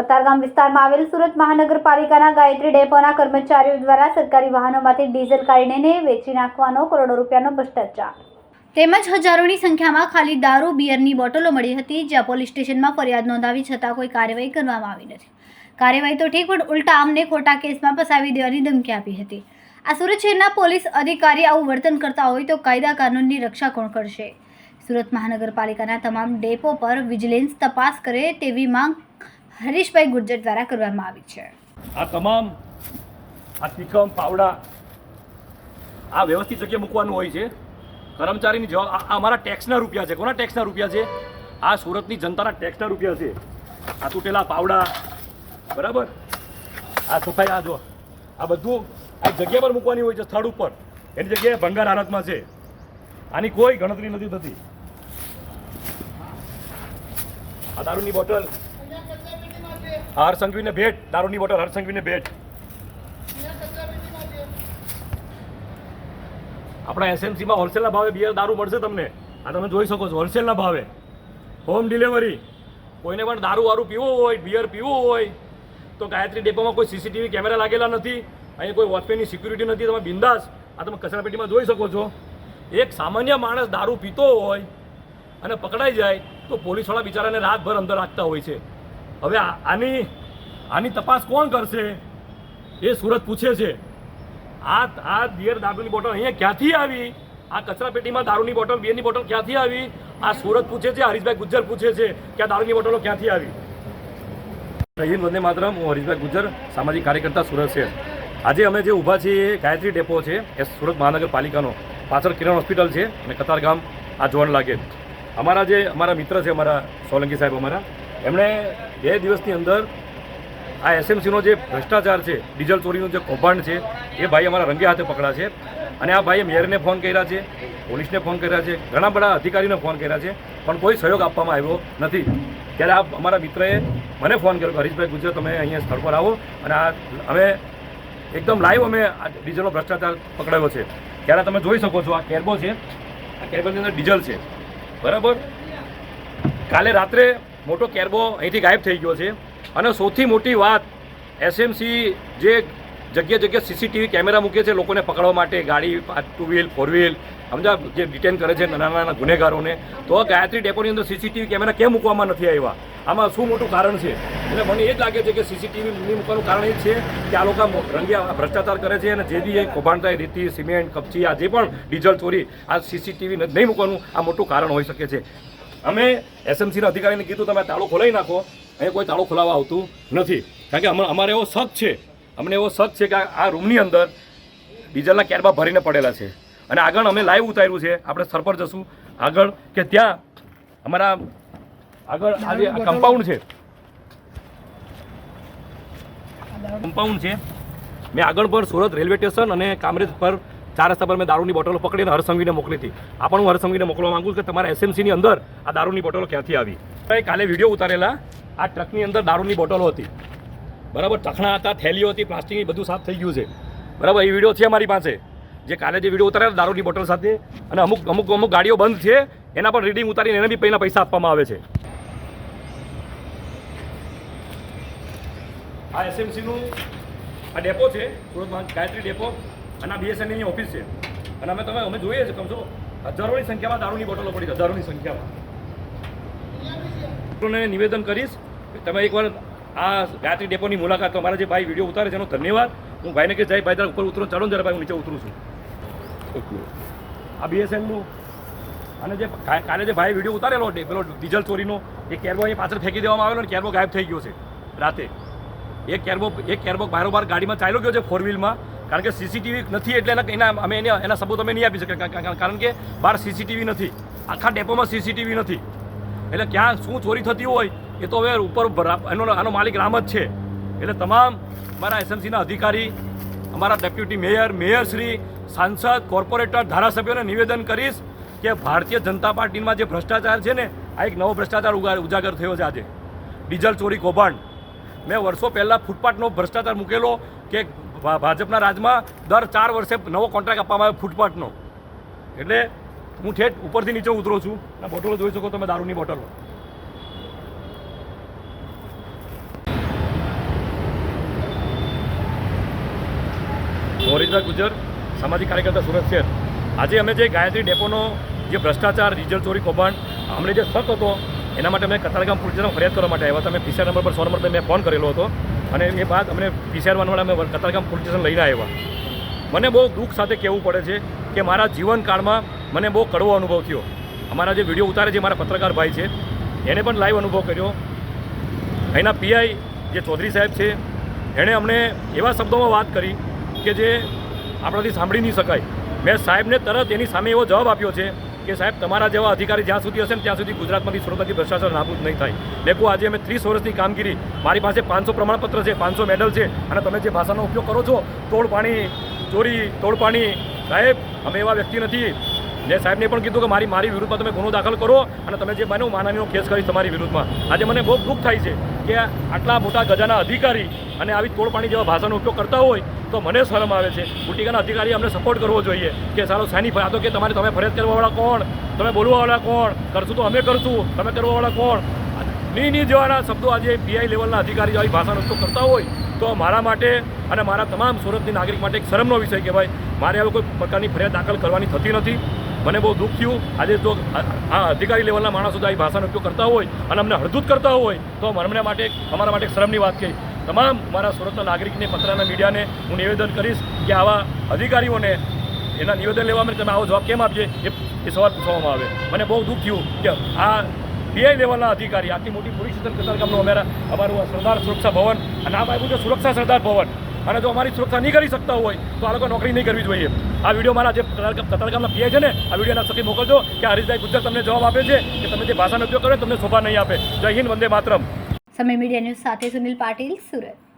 કતારગામ વિસ્તારમાં આવેલ સુરત મહાનગરપાલિકાના ગાયત્રી ડેપોના કર્મચારીઓ દ્વારા સરકારી વાહનોમાંથી ડીઝલ કાઢીને વેચી નાખવાનો કરોડો રૂપિયાનો ભ્રષ્ટાચાર. તેમજ હજારોની સંખ્યામાં ખાલી દારૂ, બિયરની બોટલો મળી હતી, જ્યાં પોલીસ સ્ટેશનમાં ફરિયાદ નોંધાવી છતાં કોઈ કાર્યવાહી કરવામાં આવી નથી. કાર્યવાહી તો ઠીક, પણ ઉલટા આમને ખોટા કેસમાં ફસાવી દેવાની ધમકી આપી હતી. આ સુરત શહેરના પોલીસ અધિકારી આવું વર્તન કરતા હોય તો કાયદા કાનૂનની રક્ષા કોણ કરશે? સુરત મહાનગરપાલિકાના તમામ ડેપો પર વિજિલન્સ તપાસ કરે તેવી માંગ હરીશભાઈ ગુર્જર દ્વારા કરવામાં આવી છે. આ તમામ આ તિકમ પાવડા આ વ્યવસ્થિત જગ્યાએ મૂકવાનું હોય છે. કર્મચારીની જવાબ આ અમારા ટેક્સના રૂપિયા છે. કોના ટેક્સના રૂપિયા છે? આ સુરતની જનતાના ટેક્સના રૂપિયા છે. આ તૂટેલા પાવડા. બરાબર? આ સફાઈ આ જો. આ બધું આ જગ્યા પર મૂકવાની હોય છે, સ્થળ ઉપર. એની જગ્યાએ ભંગાર હાલતમાં છે. આની કોઈ ગણતરી નથી થતી. આ દારૂની બોટલ આ હરસંઘવીને ભેટ. દારૂની બોટલ હરસંઘવીને ભેટ. આપણા એસએમસીમાં હોલસેલના ભાવે બિયર દારૂ મળશે તમને. આ તમે જોઈ શકો છો, હોલસેલના ભાવે. હોમ ડિલિવરી કોઈને પણ દારૂ વારું પીવું હોય, બિયર પીવું હોય, તો ગાયત્રી ડેપોમાં કોઈ સીસીટીવી કેમેરા લાગેલા નથી. અહીંયા કોઈ વોચમેનની સિક્યુરિટી નથી. તમે બિંદાસ આ તમે કચરાપેટીમાં જોઈ શકો છો. એક સામાન્ય માણસ દારૂ પીતો હોય અને પકડાઈ જાય, તો પોલીસવાળા બિચારાને રાતભર અંદર રાખતા હોય છે. હવે આની આની તપાસ કોણ કરશે? એ સુરત પૂછે છે. આ આ બિયર દારૂની બોટલ અહીંયા ક્યાંથી આવી? આ કચરાપેટીમાં દારૂની બોટલ બિયરની બોટલ ક્યાંથી આવી? આ સુરત પૂછે છે, હરીશભાઈ ગુજ્જર પૂછે છે કે આ દારૂની બોટલો ક્યાંથી આવી? રહીમ વંદે માતરમ, હું હરીશભાઈ ગુજ્જર, સામાજિક કાર્યકર્તા સુરત છે. આજે અમે જે ઊભા છીએ એ ગાયત્રી ડેપો છે, એ સુરત મહાનગરપાલિકાનો. પાછળ કિરણ હોસ્પિટલ છે અને કતારગામ આ જોવાનું લાગે. અમારા જે અમારા મિત્ર છે, અમારા સોલંકી સાહેબ અમારા. એમણે બે દિવસની અંદર આ એસએમસીનો જે ભ્રષ્ટાચાર છે, ડીઝલ ચોરીનું જે કૌભાંડ છે, એ ભાઈ અમારા રંગે હાથે પકડા છે. અને આ ભાઈએ મેયરને ફોન કર્યા છે, પોલીસને ફોન કર્યા છે, ઘણા બધા અધિકારીને ફોન કર્યા છે, પણ કોઈ સહયોગ આપવામાં આવ્યો નથી. ત્યારે આ અમારા મિત્રએ મને ફોન કર્યો કે, હરીશભાઈ ગુજરાત તમે અહીંયા સ્થળ પર આવો. અને આ અમે એકદમ લાઈવ અમે આ ડીઝલનો ભ્રષ્ટાચાર પકડાયો છે. ત્યારે તમે જોઈ શકો છો, આ કેરબો છે, આ કેરબોની અંદર ડીઝલ છે. બરાબર? કાલે રાત્રે મોટો કેરબો અહીંથી ગાયબ થઈ ગયો છે. અને સૌથી મોટી વાત એસએમસી જે જગ્યા જગ્યા સીસીટીવી કેમેરા મૂકે છે લોકોને પકડવા માટે, ગાડી ટુ વ્હીલ, ફોર વ્હીલ સમજા જે ડિટેન કરે છે નાના નાના ગુનેગારોને. તો ગાયત્રી ડેપોની અંદર સીસીટીવી કેમેરા કેમ મૂકવામાં નથી આવ્યા? આમાં શું મોટું કારણ છે? એટલે મને એ જ લાગે છે કે સીસીટીવી નહીં મૂકવાનું કારણ એ છે કે આ લોકો રંગિયા ભ્રષ્ટાચાર કરે છે અને જે બી એ કૌભાંડ થાય રીતિ, સિમેન્ટ, કપચી, આ જે પણ ડીઝલ ચોરી આ સીસીટીવી નહીં મૂકવાનું આ મોટું કારણ હોઈ શકે છે. અમે એસએમસીના અધિકારીને કીધું, તમે તાળું ખોલાવી નાખો. અહીંયા કોઈ તાળું ખોલાવવા આવતું નથી. કારણ કે અમા- અમારે એવો શક છે, અમને એવો શક છે કે આ રૂમની અંદર ડીઝલના કેરબા ભરીને પડેલા છે. અને આગળ અમે લાઈવ ઉતાર્યું છે. આપણે સ્થળ પર જશું. આગળ કે ત્યાં અમારા, આગળ આ જે કમ્પાઉન્ડ છે. કમ્પાઉન્ડ છે. મેં આગળ પર સુરત રેલવે સ્ટેશન અને કામરેજ પર ચાર રસ્તા પર મેં દારૂની બોટલો પકડીને હરસંઘવીને મોકલી હતી. આ પણ હું હરસંઘવીને મોકલવા માંગુ કે તમારા એસએમસીની અંદર આ દારૂની બોટલો ક્યાંથી આવી? કાલે વીડિયો ઉતારેલા. આ ટ્રકની અંદર દારૂની બોટલો હતી. બરાબર ટખણા હતા, થેલીઓ હતી પ્લાસ્ટિકની બધું સાફ થઈ ગયું છે. બરાબર, એ વીડિયો છે અમારી પાસે. જે કાલે જે વીડિયો ઉતારેલા દારૂની બોટલ સાથે. અને અમુક અમુક અમુક ગાડીઓ બંધ છે. એના પર રીડિંગ ઉતારીને એને બી પહેલાં પૈસા આપવામાં આવે છે. આ એસએમસીનું આ ડેપો છે. સુરતમાં ગાયત્રી ડેપો. અને આ બીએસએનએલની ઓફિસ છે. અને અમે તમે અમે જોઈએ છે કમસો હજારોની સંખ્યામાં દારૂની બોટલો પડી હજારોની સંખ્યામાં. ને નિવેદન કરીશ તમે એકવાર આ ગાયત્રી ડેપોની મુલાકાત મારા જે ભાઈ વીડિયો ઉતારે છે, એનો ધન્યવાદ. હું ભાઈને કે જાય ભાઈ તારા ઉપર ઉતરો, ચાલો ને જરા ભાઈ, હું નીચે ઉતરું છું. આ બીએસએનનું અને જે કાલે જે ભાઈ વીડિયો ઉતારેલો પેલો ડીઝલ ચોરીનો, એ કેરબો એ પાછળ ફેંકી દેવામાં આવેલો અને કેરબો ગાયબ થઈ ગયો છે, રાતે. એક કેરબો એક કેરબો બારોબાર ગાડીમાં ચાલ્યો ગયો છે ફોર વ્હીલમાં કારણ કે સીસીટીવી નથી એટલે એના અમે એને એના સબૂત અમે નહીં આપી શકીએ. કારણ કે બહાર સીસીટીવી નથી. આખા ડેપોમાં સીસીટીવી નથી. એટલે ક્યાં શું ચોરી થતી હોય, એ તો હવે ઉપર એનો આનો માલિક રામ જ છે. એટલે તમામ મારા એસએમસીના અધિકારી, અમારા ડેપ્યુટી મેયર મેયરશ્રી સાંસદ, કોર્પોરેટર, ધારાસભ્યોને નિવેદન કરીશ કે ભારતીય જનતા પાર્ટીમાં જે ભ્રષ્ટાચાર છે ને, આ એક નવો ભ્રષ્ટાચાર ઉજાગર થયો છે આજે. ડીઝલ ચોરી કૌભાંડ. મેં વર્ષો પહેલાં ફૂટપાથનો ભ્રષ્ટાચાર મૂકેલો કે ભાજપના રાજમાં દર ચાર વર્ષે નવો કોન્ટ્રાક્ટ આપવામાં આવે ફૂટપાથનો. એટલે હું ઠેઠ ઉપરથી નીચે ઉતરો છું. આ બોટલો જોઈ શકો તમે દારૂની બોટલો. મોરિંદા ગુજર, સામાજિક કાર્યકર્તા સુરત શહેર. આજે અમે જે ગાયત્રી ડેપોનો જે ભ્રષ્ટાચાર, ડીઝલ ચોરી, કૌભાંડ અમને જે શક હતો, એના માટે અમે કતારગામ પોલીસ ફરિયાદ કરવા માટે આવ્યા હતા. મેં પીસા નંબર પર સો નંબર પર મેં ફોન કરેલો હતો. અને એ બાદ અમને પીસીઆર વનવાળા અમે કતારગામ પોલીસ સ્ટેશન લઈને આવ્યા. મને બહુ દુઃખ સાથે કહેવું પડે છે કે મારા જીવનકાળમાં મને બહુ કડવો અનુભવ થયો. અમારા જે વીડિયો ઉતારે છે, મારા પત્રકાર ભાઈ છે, એને પણ લાઈવ અનુભવ કર્યો. અહીંના પીઆઈ જે ચૌધરી સાહેબ છે, એણે અમને એવા શબ્દોમાં વાત કરી કે જે આપણાથી સાંભળી નહીં શકાય. મેં સાહેબને તરત એની સામે એવો જવાબ આપ્યો છે કે સાહેબ, તમારા જેવા અધિકારી જ્યાં સુધી હશે ને ત્યાં સુધી ગુજરાતમાંથી સુરતમાંથી ભ્રષ્ટાચાર નાબૂદ નહીં થાય. મેં આજે અમે ત્રીસ વર્ષની કામગીરી, મારી પાસે પાંચસો પ્રમાણપત્ર છે, પાંચસો મેડલ છે, અને તમે જે ભાષાનો ઉપયોગ કરો છો, તોડ પાણી, ચોરી, તોડ પાણી, સાહેબ, અમે એવા વ્યક્તિ નથી. જે સાહેબને પણ કીધું કે મારી મારી વિરુદ્ધમાં તમે ગુનો દાખલ કરો, અને તમે જે બન્યો માનવીનો કેસ કરીશ તમારી વિરુદ્ધમાં. આજે મને બહુ દુઃખ થાય છે. કે આટલા મોટા ગજાના અધિકારી અને આવી તોડપાણી જેવા ભાષાનો ઉપયોગ કરતા હોય તો મને શરમ આવે છે. બુટિકાના અધિકારી અમને સપોર્ટ કરવો જોઈએ કે સારો સાની આ તો કે તમારે તમે ફરિયાદ કરવાવાળા કોણ? તમે બોલવાવાળા કોણ? કરશું તો અમે કરશું. તમે કરવાવાળા કોણ? ની ની જેવાના શબ્દો આજે પીઆઈ લેવલના અધિકારી આવી ભાષાનો ઉપયોગ કરતા હોય તો મારા માટે અને મારા તમામ સુરતની નાગરિક માટે એક શરમનો વિષય કહેવાય. મારે હવે કોઈ પ્રકારની ફરિયાદ દાખલ કરવાની થતી નથી. મને બહુ દુઃખ થયું. આજે જો આ આ અધિકારી લેવલના માણસો આવી ભાષાનો ઉપયોગ કરતા હોય અને અમને હળદૂત કરતા હોય, તો અમને માટે અમારા માટે શરમની વાત કહી. તમામ મારા સુરતના નાગરિકને, પત્રના મીડિયાને હું નિવેદન કરીશ કે આવા અધિકારીઓને એના નિવેદન લેવા માટે તમે આવો જવાબ કેમ આપજે એ એ સવાલ પૂછવામાં આવે. મને બહુ દુઃખ થયું કે આ પીઆઈ લેવલના અધિકારી આટલી મોટી પોલીસ સ્ટેશન કતારગામનું અમારા અમારું આ સરદાર સુરક્ષા ભવન અને આ આપ્યું છે સુરક્ષા સરદાર ભવન અને જો અમારી સુરક્ષા નહીં કરી શકતા હોય, તો આ લોકો નોકરી નહીં કરવી જોઈએ. આ વીડિયો મારા જે કતારગામ પીએ છે ને, આ વિડીયોના સખી મોકલજો કે હરીશભાઈ ગુજરાત તમને જવાબ આપે છે કે તમે જે ભાષાનો ઉપયોગ કરો તમને શોભા નહીં આપે. જય હિન્દ, વંદે માતરમ. સમય મીડિયા ન્યૂઝ સાથે સુનિલ પાટીલ, સુરત.